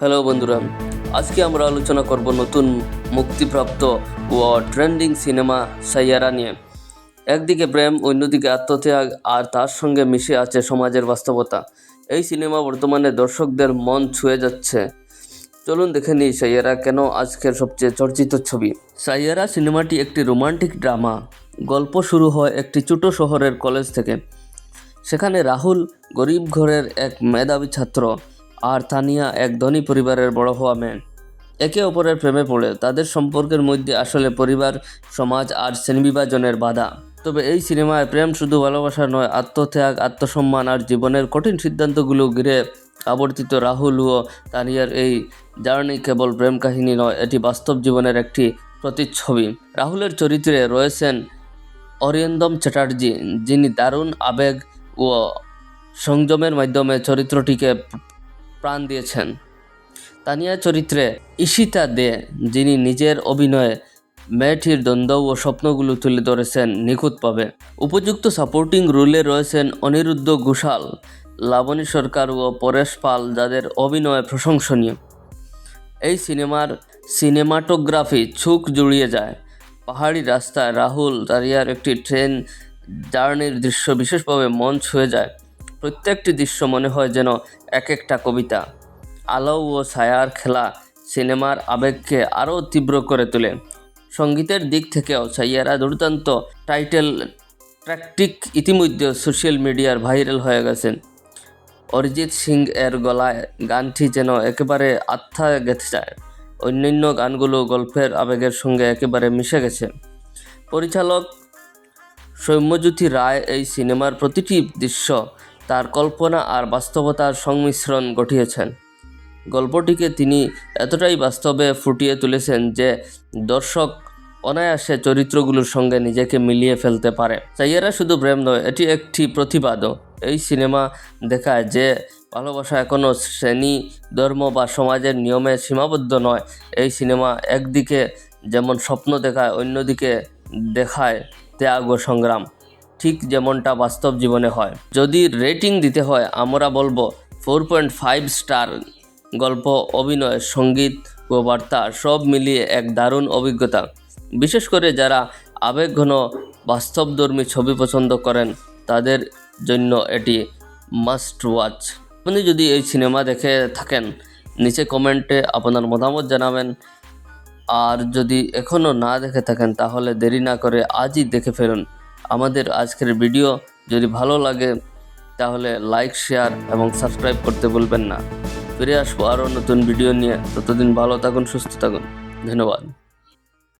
Hello বন্ধুরা, আজকে আমরা আলোচনা করব নতুন মুক্তিপ্রাপ্ত ও ট্রেন্ডিং সিনেমা সাইয়ারা নিয়ে। একদিকে প্রেম, অন্যদিকে আত্মত্যাগ, আর তার সঙ্গে মিশে আছে সমাজের বাস্তবতা। এই সিনেমা বর্তমানে দর্শকদের মন ছুঁয়ে যাচ্ছে। চলুন দেখে নিই সাইয়ারা কেন আজকের সবচেয়ে চর্চিত ছবি। সাইয়ারা সিনেমাটি একটি রোমান্টিক ড্রামা। গল্প শুরু হয় একটি ছোট শহরের কলেজ থেকে। সেখানে রাহুল গরিব ঘরের এক মেধাবী ছাত্র। আর তানিয়া এক ধনী পরিবারের বড় হওয়া মেয়ে। একে অপরের প্রেমে পড়ে, তাদের সম্পর্কের মধ্যে আসলে পরিবার, সমাজ আর শ্রেণীবিভাজনের বাধা। তবে এই সিনেমায় প্রেম শুধু ভালোবাসা নয়, আত্মত্যাগ, আত্মসম্মান আর জীবনের কঠিন সিদ্ধান্তগুলো ঘিরে আবর্তিত রাহুল ও তানিয়ার এই জার্নি কেবল প্রেম কাহিনী নয়, এটি বাস্তব জীবনের একটি প্রতিচ্ছবি। রাহুলের চরিত্রে রয়েছেন অরিন্দম চ্যাটার্জি, যিনি দারুণ আবেগ ও সংযমের মাধ্যমে চরিত্রটিকে প্রাণ দিয়েছেন। তানিয়া চরিত্রে ঈশিতা দে, যিনি নিজের অভিনয়ে মেয়েটির দ্বন্দ্ব ও স্বপ্নগুলো তুলে ধরেছেন নিখুঁতভাবে উপযুক্ত সাপোর্টিং রোলে রয়েছেন অনিরুদ্ধ ঘোষাল, লাবণী সরকার ও পরেশ পাল, যাদের অভিনয় প্রশংসনীয়। এই সিনেমার সিনেমাটোগ্রাফি ছুক জুড়িয়ে যায়। পাহাড়ি রাস্তায় রাহুল, তারিয়ার একটি ট্রেন জার্নির দৃশ্য বিশেষভাবে মন ছুঁয়ে যায়। প্রত্যেকটি দৃশ্য মনে হয় যেন এক একটা কবিতা। আলো ও ছায়ার খেলা সিনেমার আবেগকে আরও তীব্র করে তোলে। সঙ্গীতের দিক থেকেও সাইয়ারা দুর্দান্ত টাইটেল ট্র্যাকটিক ইতিমধ্যে সোশ্যাল মিডিয়ার ভাইরাল হয়ে গেছেন। অরিজিৎ সিং এর গলায় গানটি যেন একেবারে আত্মা গেঁথে যায়। অন্যান্য গানগুলো গল্পের আবেগের সঙ্গে একেবারে মিশে গেছে। পরিচালক সৌম্যজ্যোতি রায় এই সিনেমার প্রতিটি দৃশ্য কল্পনা আর বাস্তবতার সংমিশ্রণ ঘটিয়েছেন। গল্পটিকে তিনি এতটাই বাস্তবে ফুটিয়ে তুলেছেন যে দর্শক অনায়াসে চরিত্রগুলোর সঙ্গে নিজেকে মিলিয়ে ফেলতে পারে। চাইয়েরা শুধু প্রেম নয়, এটি একটি প্রতিবাদও। এই সিনেমা দেখায় যে ভালোবাসা এখনও শ্রেণি, ধর্ম বা সমাজের নিয়মে সীমাবদ্ধ নয়। এই সিনেমা একদিকে যেমন স্বপ্ন দেখায়, অন্যদিকে দেখায় ত্যাগ ও সংগ্রাম। ঠিক যেমনটা বাস্তব জীবনে হয়। যদি রেটিং দিতে হয়, আমরা বলব ফোর পয়েন্ট ফাইভ স্টার গল্প, অভিনয়, সংগীত ও বার্তা সব মিলিয়ে এক দারুণ অভিজ্ঞতা। বিশেষ করে যারা আবেগঘন, বাস্তবধর্মী ছবি পছন্দ করেন, তাদের জন্য এটি মাস্ট ওয়াচ আপনি যদি এই সিনেমা দেখে থাকেন, নিচে কমেন্টে আপনার মতামত জানাবেন। আর যদি এখনও না দেখে থাকেন, তাহলে দেরি না করে আজই দেখে ফেলুন। আমাদের আজকের ভিডিও যদি ভালো লাগে, তাহলে লাইক শেয়ার এবং সাবস্ক্রাইব করতে ভুলবেন না। ফিরে আসব আরও নতুন ভিডিও নিয়ে। ততদিন ভালো থাকুন, সুস্থ থাকুন। ধন্যবাদ।